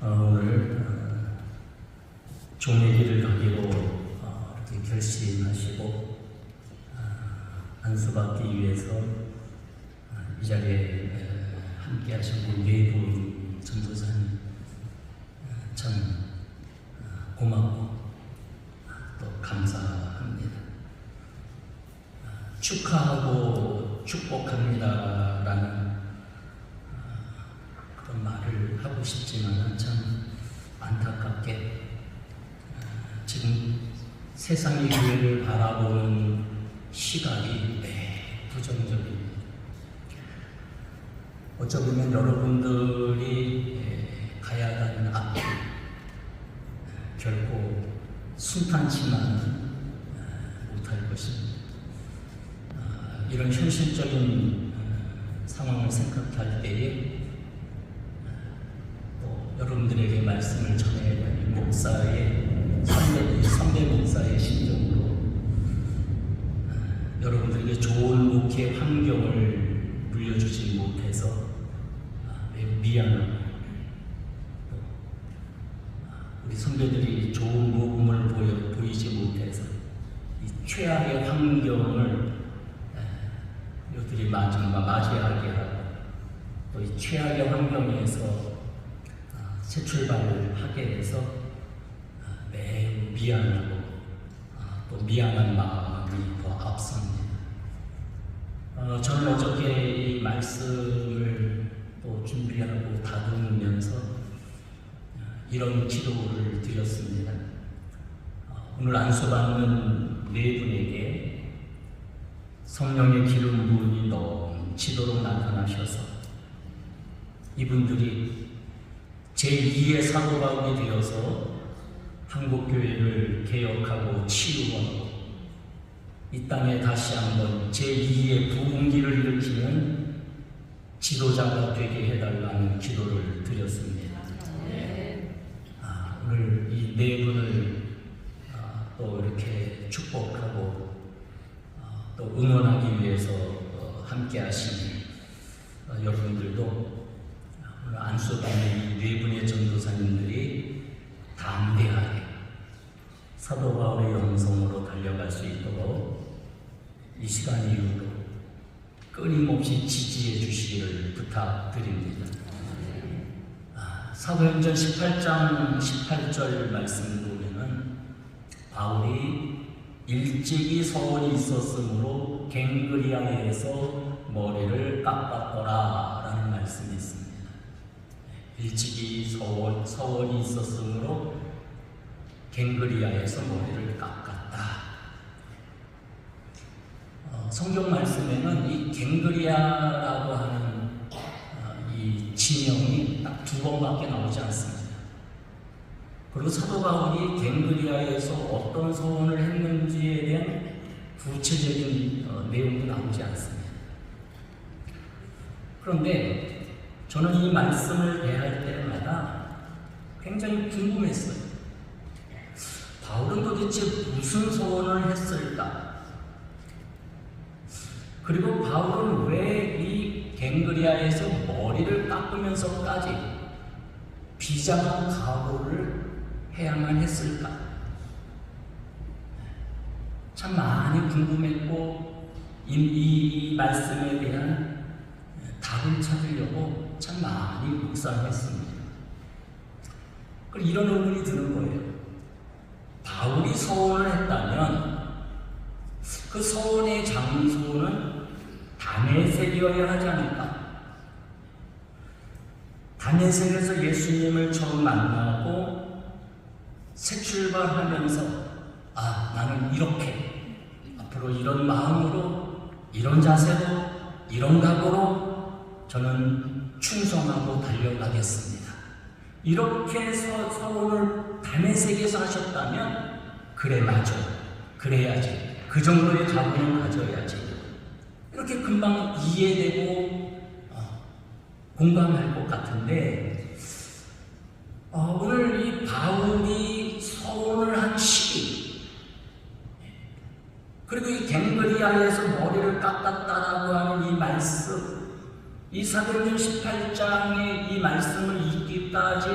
어, 오늘 어, 종의 길을 가기로 어, 이렇게 결심하시고 어, 안수받기 위해서 어, 이 자리에 에, 함께 하신 우리 네분 전도사님 어, 참 어, 고맙고 어, 또 감사합니다. 어, 축하하고 축복합니다라는 그런 말을 하고 싶지만 참 안타깝게 어, 지금 세상의 교회를 바라보는 시각이 매우 부정적입니다. 어쩌면 여러분들이 에, 가야 하는 앞길 에, 결코 순탄치만은 에, 못할 것입니다. 아, 이런 현실적인 어, 상황을 생각할 환경에서 아, 새 출발을 하게 돼서 아, 매우 미안하고 아, 또 미안한 마음이 더 앞섭니다. 어, 저는 어저께 이 말씀을 또 준비하고 다듬으면서 아, 이런 기도를 드렸습니다. 어, 오늘 안수받는 네 분에게 성령의 기름 부음이 넘치도록 나타나셔서 이분들이 제2의 사도 바울이 되어서 한국교회를 개혁하고 치유하고 이 땅에 다시 한번 제2의 부흥기를 일으키는 지도자가 되게 해달라는 기도를 드렸습니다. 아, 오늘 이 네 분을 아, 또 이렇게 축복하고 아, 또 응원하기 위해서 어, 함께 하신 어, 여러분들도 오늘 안수받는 이 네 분의 전도사님들이 담대하게 사도 바울의 영성으로 달려갈 수 있도록 이 시간 이후로 끊임없이 지지해 주시기를 부탁드립니다. 아, 사도행전 18장 18절 말씀 보면은 바울이 일찍이 서원이 있었으므로 갱그리아에서 머리를 깎았더라 라는 말씀이 있습니다. 일찍이 서원, 서원이 있었으므로 갱그리아에서 머리를 깎았다. 어, 성경 말씀에는 이 갱그리아라고 하는 어, 이 지명이 딱 두 번밖에 나오지 않습니다. 그리고 사도 바울이 갱그리아에서 어떤 서원을 했는지에 대한 구체적인 어, 내용도 나오지 않습니다. 그런데 저는 이 말씀을 대할 때마다 굉장히 궁금했어요. 바울은 도대체 무슨 소원을 했을까? 그리고 바울은 왜 이 갱그리아에서 머리를 깎으면서까지 비장한 각오를 해야만 했을까? 참 많이 궁금했고 이, 이, 이 말씀에 대한 답을 찾으려고 참 많이 묵상했습니다. 그 이런 의문이 드는 거예요. 바울이 서원을 했다면 그 서원의 장소는 다메섹이어야 하지 않을까? 다메섹에서 예수님을 처음 만나고 새 출발하면서 아 나는 이렇게 앞으로 이런 마음으로 이런 자세로 이런 각오로 저는 충성하고 달려가겠습니다. 이렇게 서, 서원을 다메섹에서 하셨다면 그래 맞아. 그래야지. 그 정도의 자부는 가져야지. 이렇게 금방 이해되고 어, 공감할 것 같은데 어, 오늘 이 바울이 서원을 한 시기 그리고 이 갱그리아에서 머리를 깎았다라고 하는 이 말씀 이 사도행전 18장의 이 말씀을 읽기까지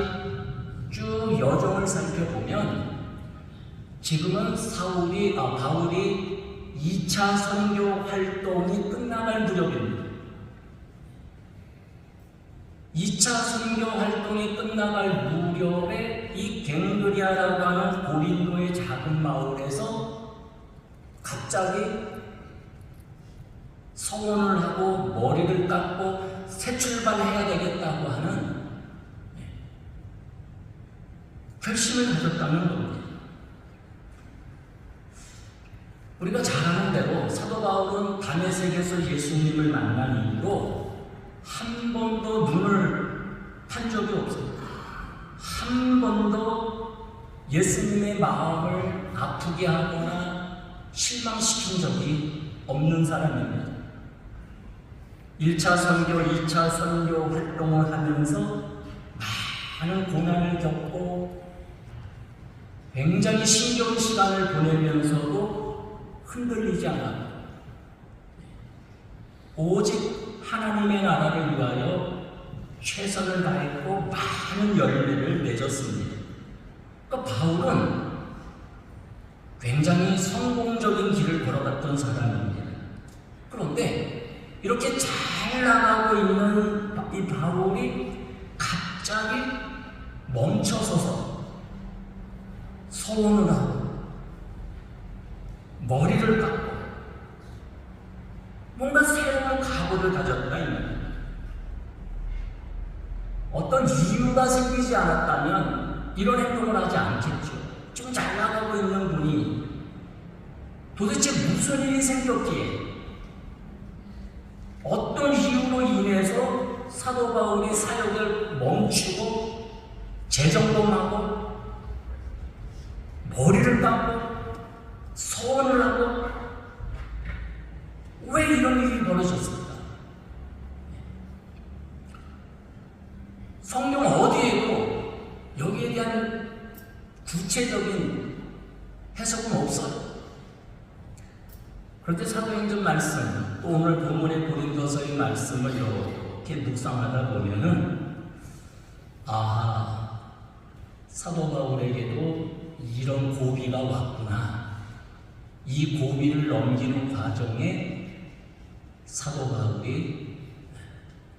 쭉 여정을 살펴보면 지금은 사울이 아 바울이 2차 선교 활동이 끝나갈 무렵입니다. 2차 선교 활동이 끝나갈 무렵에 이 갱그리아라고 하는 고린도의 작은 마을에서 갑자기 서원을 하고 머리를 깎고 새 출발해야 되겠다고 하는 결심을 가졌다는 겁니다. 우리가 잘 아는 대로 사도 바울은 다메섹에서 예수님을 만난 이후로 한 번도 눈을 판 적이 없습니다. 한 번도 예수님의 마음을 아프게 하거나 실망시킨 적이 없는 사람입니다. 1차 선교, 2차 선교 활동을 하면서 많은 고난을 겪고 굉장히 신겨운 시간을 보내면서도 흔들리지 않아 오직 하나님의 나라를 위하여 최선을 다했고 많은 열매를 맺었습니다. 그러니까 바울은 굉장히 성공적인 길을 걸어갔던 사람입니다. 그런데 이렇게 잘 나가고 있는 이 바울이 갑자기 멈춰서서 서원을 하고 머리를 깎고 뭔가 새로운 각오를 가졌다 이 말이에요. 어떤 이유가 생기지 않았다면 이런 행동을 하지 않겠죠. 좀 잘 나가고 있는 분이 도대체 무슨 일이 생겼기에 어떤 이유로 인해서 사도 바울이 사역을 멈추고 재점검하고 머리를 깎고 소원을 하고 왜 이런 일이 벌어졌을까? 성경 어디에도 여기에 대한 구체적인 해석은 없어요. 그런데 사도행전 말씀, 또 오늘 본문의 고린도서의 말씀을 이렇게 묵상하다 보면은 아 사도 바울에게도 이런 고비가 왔구나. 이 고비를 넘기는 과정에 사도 바울이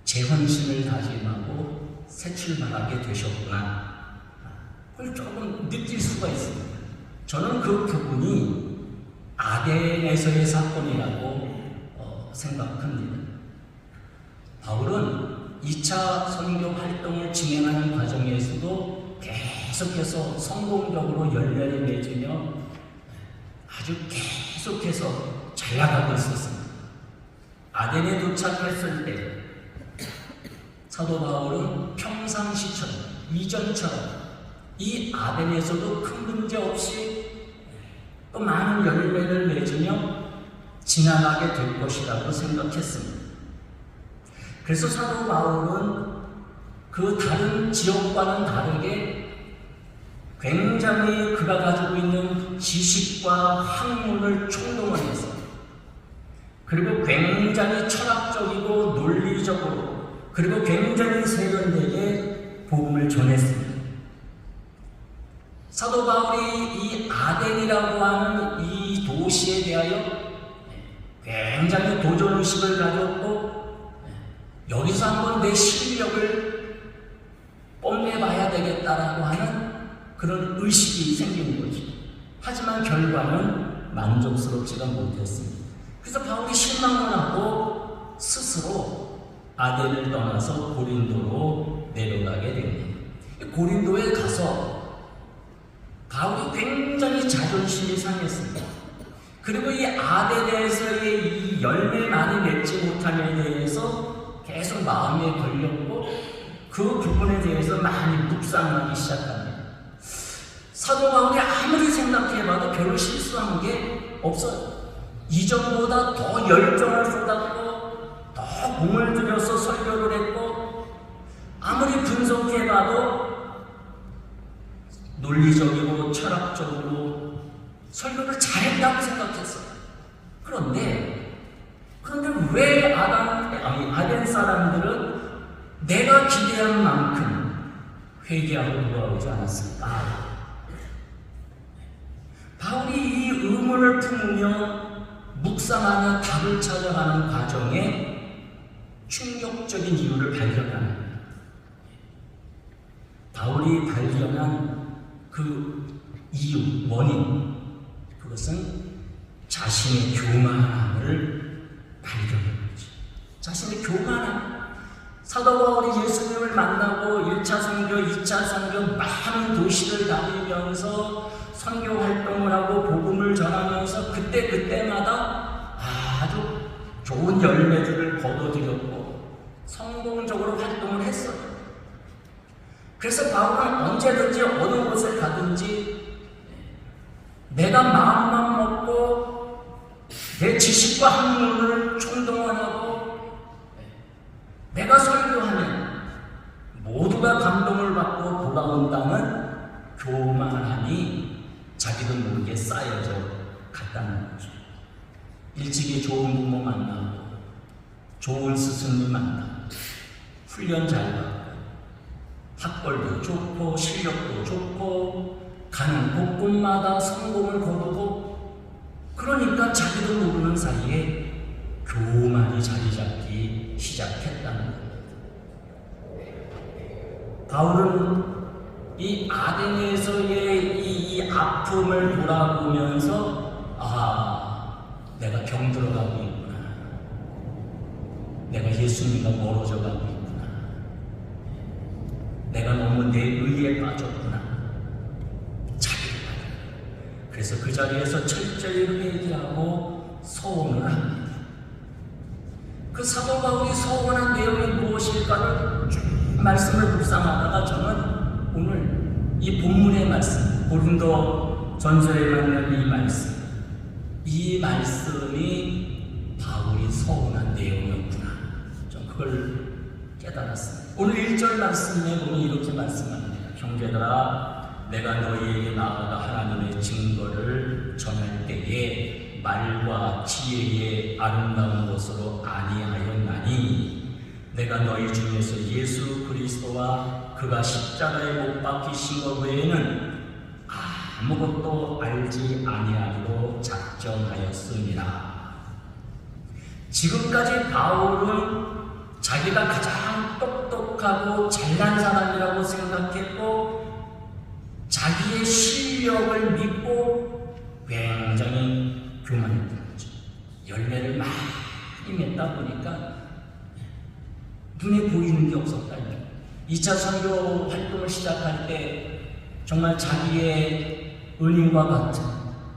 재헌신을 다짐하고 새 출발하게 되셨구나. 그걸 조금 느낄 수가 있습니다. 저는 그 부분이 아덴에서의 사건이라고 어, 생각합니다. 바울은 2차 선교 활동을 진행하는 과정에서도 계속해서 성공적으로 열매를 맺으며 아주 계속해서 잘 나가고 있었습니다. 아덴에 도착했을 때 사도 바울은 평상시처럼 이전처럼 이 아덴에서도 큰 문제 없이 또 많은 열매를 맺으며 지나가게 될 것이라고 생각했습니다. 그래서 사도 바울은 그 다른 지역과는 다르게 굉장히 그가 가지고 있는 지식과 학문을 총동원 해서 그리고 굉장히 철학적이고 논리적으로 그리고 굉장히 세련되게 복음을 전했습니다. 사도 바울이 이 아덴이라고 하는 이 도시에 대하여 굉장히 도전 의식을 가졌고 여기서 한번 내 실력을 뽐내봐야 되겠다라고 하는 그런 의식이 생기는 거죠. 하지만 결과는 만족스럽지가 못했습니다. 그래서 바울이 실망을 하고 스스로 아덴을 떠나서 고린도로 내려가게 됩니다. 고린도에 가서 바울이 굉장히 자존심이 상했습니다. 그리고 이 아덴에서의 이 열매 많이 맺지 못함에 대해서 계속 마음에 걸렸고 그 부분에 대해서 많이 묵상하기 시작합니다. 사도 바울이 아무리 생각해봐도 별로 실수한 게 없어요. 이전보다 더 열정을 쏟았고 더 공을 들여서 설교를 했고 아무리 분석해봐도 논리적이고 철학적으로 설교를 잘했다고 생각했어요. 그런데 그런데 왜 아담 아니 사람들은 내가 기대한 만큼 회개하고 돌아오지 않았을까? 바울이 이 의문을 품으며 묵상하며 답을 찾아가는 과정에 충격적인 이유를 발견합니다. 바울이 발견한 그 이유, 원인, 그것은 자신의 교만함을 발견한 거죠. 자신의 교만함. 사도 바울이 예수님을 만나고 1차 선교, 2차 선교 많은 도시를 다니면서 선교 활동을 하고 복음을 전하면서 그때 그때마다 아주 좋은 열매들을 거둬들였고 성공적으로 활동을 했어요. 그래서 바울은 언제든지 어느 곳을 가든지 내가 마음만 먹고 내 지식과 학문을 총동원하고 내가 설교하면 모두가 감동을 받고 돌아온다는 교만함이 자기도 모르게 쌓여져 갔다는 거죠. 일찍이 좋은 부모 만나고 좋은 스승님 만나고 훈련 잘 받고 학벌도 좋고 실력도 좋고 가는 곳곳마다 성공을 거두고 그러니까 자기도 모르는 사이에 교만이 자리 잡기 시작했다는 거예요. 바울은 이 아덴에서의 이, 이 아픔을 돌아보면서 아 내가 병들어가고 있구나. 내가 예수님과 멀어져 가고 있구나. 내가 너무 내 의에 빠졌구나 자기를 발견 그래서 그 자리에서 철저히 회개하고 소원을 합니다 그 사도 바울이 소원한 내용이 무엇일까를 쭉 말씀을 묵상하다가 저는 오늘 이 본문의 말씀, 고린도 전서에 있는 이 말씀, 이 말씀이 바울이 서운한 내용이었구나. 좀 그걸 깨달았습니다. 오늘 1절 말씀에 보면 이렇게 말씀합니다. 형제들아, 내가 너희에게 나아가 하나님의 증거를 전할 때에 말과 지혜의 아름다운 것으로 아니하였나니 내가 너희 중에서 예수 그리스도와 그가 십자가에 못 박히신 것 외에는 아무것도 알지 아니하기로 작정하였습니다. 지금까지 바울은 자기가 가장 똑똑하고 잘난 사람이라고 생각했고 자기의 실력을 믿고 굉장히 교만했던 거죠. 열매를 많이 맺다 보니까 눈에 보이는 게 없었다. 2차 선교 활동을 시작할 때 정말 자기의 은인과 같은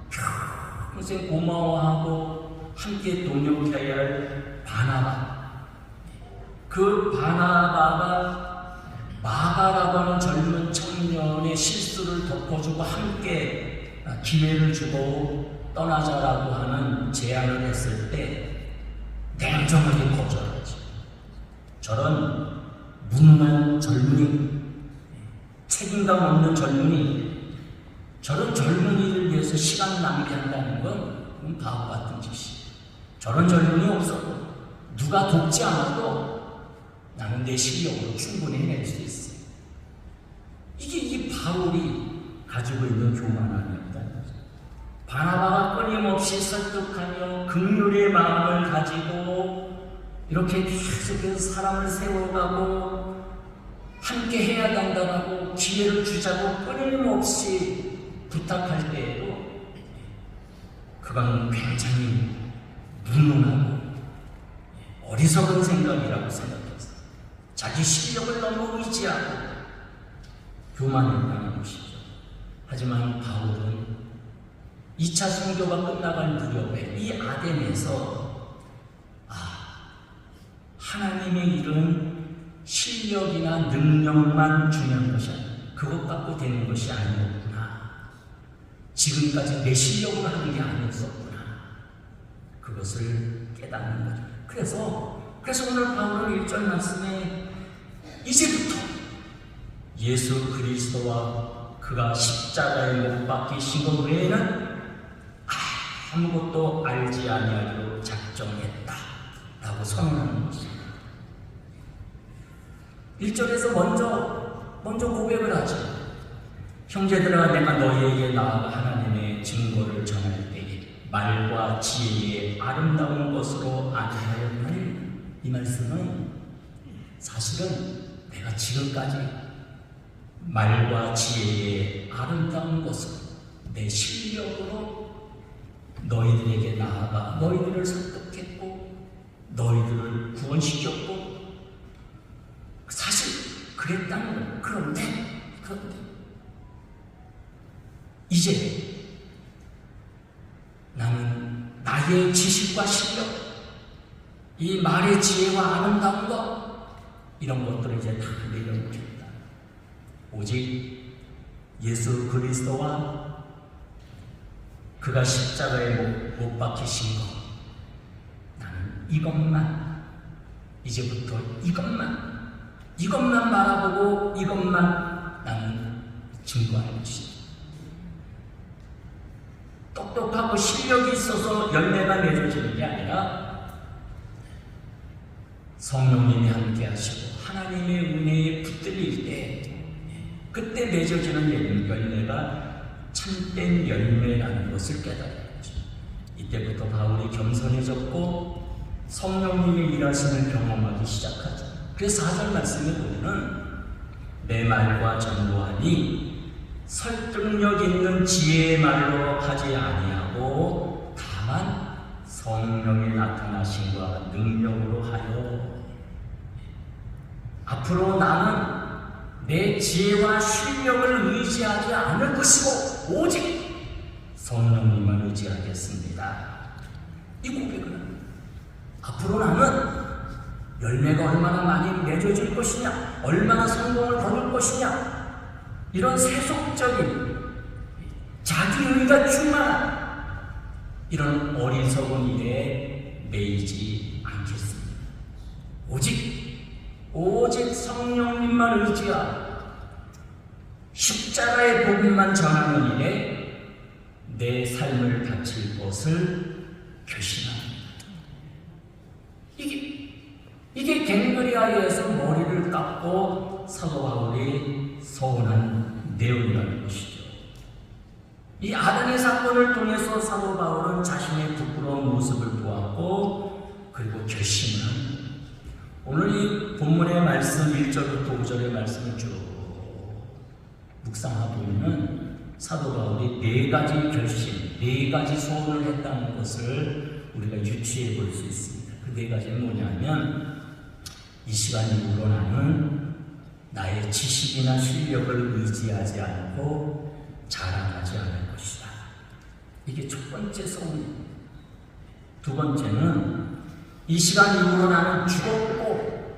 평생 고마워하고 함께 동역해야 할 바나바. 그 바나바가 마가라고 하는 젊은 청 년의 실수를 덮어주고 함께 기회를 주고 떠나자라고 하는 제안을 했을 때 냉정하게 거절하지. 저런 무능한 젊은이, 책임감 없는 젊은이, 저런 젊은이를 위해서 시간 낭비한다는 건 바보 같은 짓이에요. 저런 젊은이 없어도 누가 돕지 않아도 나는 내 실력으로 충분히 해낼 수 있어요. 이게 이 바울이 가지고 있는 교만함입니다. 바나바가 끊임없이 설득하며 극률의 마음을 가지고 이렇게 계속해서 사람을 세워가고 함께 해야 된다고 기회를 주자고 끊임없이 부탁할 때에도 그건 굉장히 무능하고 어리석은 생각이라고 생각했어요. 자기 실력을 너무 의지하고 교만했다는 것이죠. 하지만 바울은 2차 선교가 끝나갈 무렵에 이 아덴에서 아 하나님의 일은 실력이나 능력만 중요한 것이 아니야. 그것 갖고 되는 것이 아니었구나. 지금까지 내 실력으로 하는 게 아니었었구나. 그것을 깨닫는 거죠. 그래서 그래서 오늘 바울은 1절 말씀에 이제부터 예수 그리스도와 그가 십자가에 못 박히신 것 외에는 아무것도 알지 아니하기로 작정했다. 라고 선언하는 것입니다. 1절에서 먼저 먼저 고백을 하죠. 형제들아 내가 너희에게 나아가 하나님의 증거를 전할 때에 말과 지혜의 아름다운 것으로 안하였나니 이 말씀은 사실은 내가 지금까지 말과 지혜의 아름다운 것을 내 실력으로 너희들에게 나아가 너희들을 설득했고 너희들을 구원시켰고 사실 그랬다는 거예요. 그런데 그런데 이제 나는 나의 지식과 실력, 이 말의 지혜와 아름다운 것 이런 것들을 이제 다 내려놓겠다. 오직 예수 그리스도와 그가 십자가에 못, 못 박히신 것 나는 이것만 이제부터 이것만 이것만 바라보고 이것만 나는 증거할 것이다. 똑똑하고 실력이 있어서 열매가 맺어지는 게 아니라 성령님이 함께 하시고 하나님의 은혜에 붙들릴 때 그때 맺어지는 열매가 참된 열매라는 것을 깨달아야죠. 이때부터 바울이 겸손해졌고 성령님의 일하심을 경험하기 시작하죠. 그래서 4절 말씀에 보면은 내 말과 전도하니 설득력 있는 지혜의 말로 하지 아니하고 다만 성령의 나타나심과 능력으로 하여 앞으로 나는 내 지혜와 실력을 의지하지 않을 것이고 오직 성령님만 의지하겠습니다. 이 합니다. 앞으로 나는 열매가 얼마나 많이 맺어질 것이냐, 얼마나 성공을 거둘 것이냐, 이런 세속적인 자기의가 충만한 이런 어리석은 일에 매이지 않겠습니다. 오직 오직 성령님만 의지하고 십자가의 복음만 전하는 일에 내 삶을 바칠 것을 결심합니다. 이게 이게 갱그리아에서 머리를 깎고 사도 바울이 서운한 내용이라는 것이죠. 이 아담의 사건을 통해서 사도 바울은 자신의 부끄러운 모습을 보았고 그리고 결심을 합니다. 오늘 이 본문의 말씀 1절부터 5절의 말씀을 쭉 묵상하고 있는 사도 바울이 네 가지 결심, 네 가지 소원을 했다는 것을 우리가 유추해 볼 수 있습니다. 그 네 가지는 뭐냐면 이 시간 이후로 나는 나의 지식이나 실력을 의지하지 않고 자랑하지 않을 것이다. 이게 첫 번째 소원입니다. 두 번째는 이 시간 이후로 나는 죽었고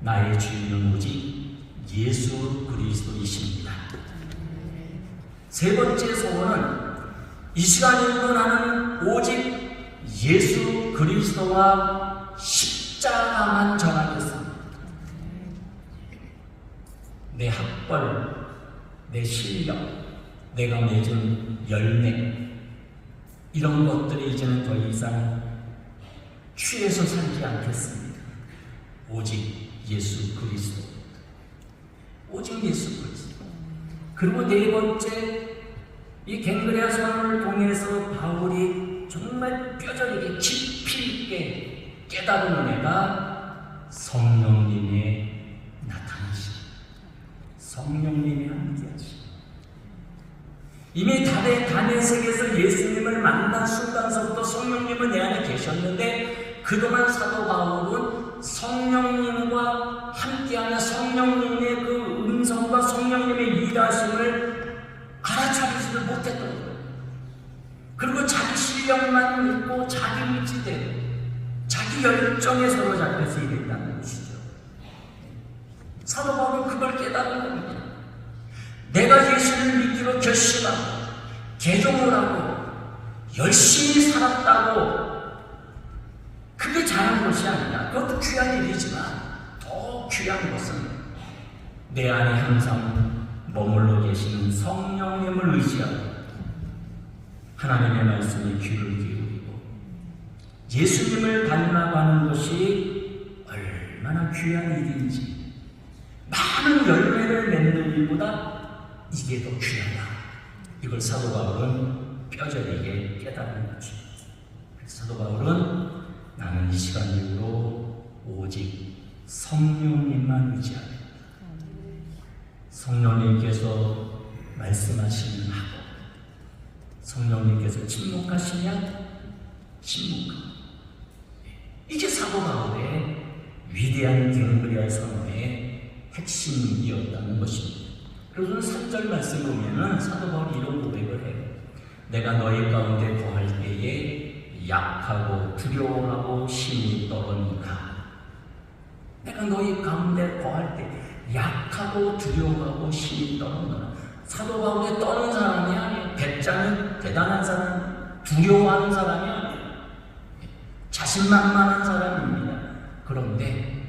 나의 주인은 오직 예수 그리스도이십니다. 세 번째 소원은 이 시간 이후로 나는 오직 예수 그리스도와 십자가만 전하겠습니다. 내 학벌, 내 실력, 내가 맺은 열매 이런 것들이 이제는 더 이상 취해서 살지 않겠습니다. 오직 예수 그리스도. 오직 예수 그리스도. 그리고 네 번째, 이 갱그레아 선언을 통해서 바울이 정말 뼈저리게 깊이 있게 깨달은 은혜가 성령님의 나타나심. 성령님이 함께하심. 이미 달의 단의 세계에서 예수님을 만난 순간서부터 성령님은 내 안에 계셨는데 그동안 사도 바울은 성령님과 함께하는 성령님의 그 음성과 성령님의 일하심을 알아차리지를 못했던 거예요. 그리고 자기 실력만 믿고 자기 미치대로 자기 열정에 사로잡혀서 일했다는 것이죠. 사도 바울은 그걸 깨달은 겁니다. 내가 예수를 믿기로 결심하고 개종을 하고 열심히 살았다고 것이 아니라 그것도 귀한 일이지만 더 귀한 것은 내 안에 항상 머물러 계시는 성령님을 의지하고 하나님의 말씀에 귀를 기울이고 예수님을 닮아가는 것이 얼마나 귀한 일인지 많은 열매를 맺는 일보다 이게 더 귀하다. 이걸 사도 바울은 뼈저리게 깨달은 거지. 사도 바울은 나는 이 시간 이후로 오직 성령님만 의지하겠다. 성령님께서 말씀하시면 하고 성령님께서 침묵하시면 침묵하고 이게 사도 바울의 위대한 갱그리아 선언의 핵심이었다는 것입니다. 그래서 3절 말씀 보면은 사도 바울이 이런 고백을 해요. 내가 너희 가운데 거할 때에 약하고 두려워하고 심히 떨었노라. 내가 너희 가운데 거할 때 약하고 두려워하고 심히 떨었노라. 사도 바울이 떠는 사람이 아니에요. 백자는 대단한 사람, 두려워하는 사람이 아니에요. 자신만만한 사람입니다. 그런데,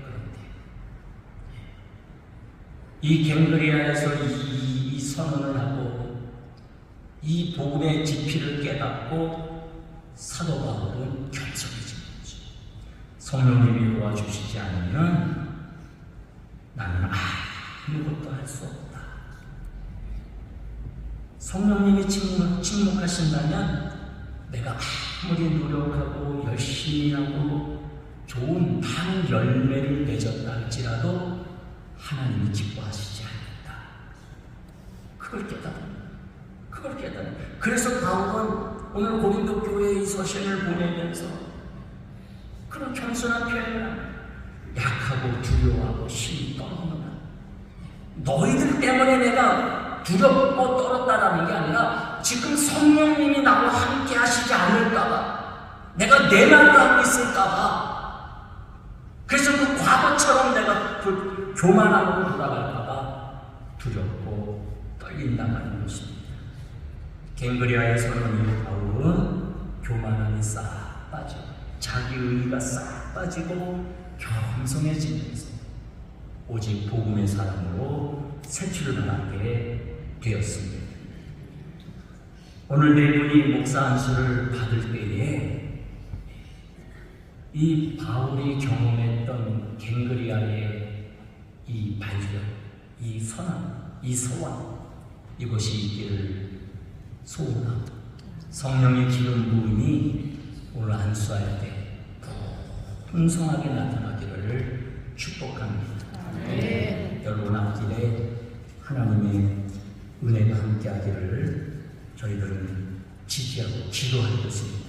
이 갱그리아에서 이, 이 선언을 하고, 이 복음의 지피를 깨닫고, 사도 바울은 결석해진 거죠. 성령님이 도와주시지 않으면 나는 아무것도 할 수 없다. 성령님이 침묵, 침묵하신다면 내가 아무리 노력하고 열심히 하고 좋은 많은 열매를 맺었다 할지라도 하나님이 기뻐하시지 않는다. 그걸 깨달은 그걸 깨달은 그래서 바울은 오늘 고린도 교회의 이 서신을 보내면서 그런 겸손한 표현을 약하고 두려워하고 심히 떨어노라. 너희들 때문에 내가 두렵고 떨었다라는 게 아니라 지금 성령님이 나와 함께 하시지 않을까봐 내가 내 말을 하고 있을까봐 그래서 그 과거처럼 내가 그 교만하고 돌아갈까봐 두렵고 떨린다는 것입니다. 갱그리아에서는 이 바울은 교만함이 싹 빠져 자기 의의가 싹 빠지고 겸손해지면서 오직 복음의 사람으로 새 출발하게 되었습니다. 오늘 네 분이 목사 안수를 받을 때에 이 바울이 경험했던 갱그리아의 이 발견, 이 선함, 이 소원 이것이 있기를 소원하고 성령의 기름 부음이 오늘 안수할 때 풍성하게 나타나기를 축복합니다. 여러분 앞길에 하나님의 은혜가 함께하기를 저희들은 지지하고 기도할 것입니다.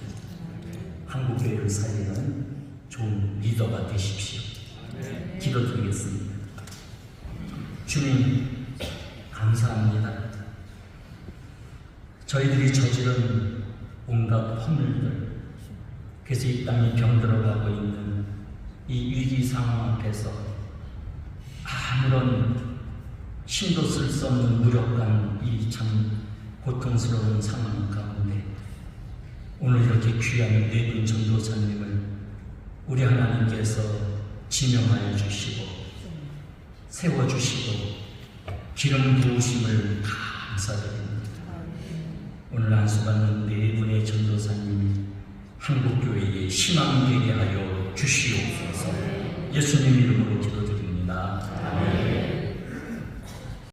한국교회를 살리는 좋은 리더가 되십시오. 기도드리겠습니다. 주님 감사합니다. 저희들이 저지른 온갖 허물들 그래서 이 땅이 병들어가고 있는 이 위기 상황 앞에서 아무런 힘도 쓸 수 없는 무력감 이 참 고통스러운 상황 가운데 오늘 이렇게 귀한 네 분 전도사님을 우리 하나님께서 지명하여 주시고 세워주시고 기름 부으심을 감사드립니다. 오늘 안수받는 네 분의 전도사님이 한국교회에 희망 되게 하여 주시옵소서 예수님 이름으로 기도드립니다.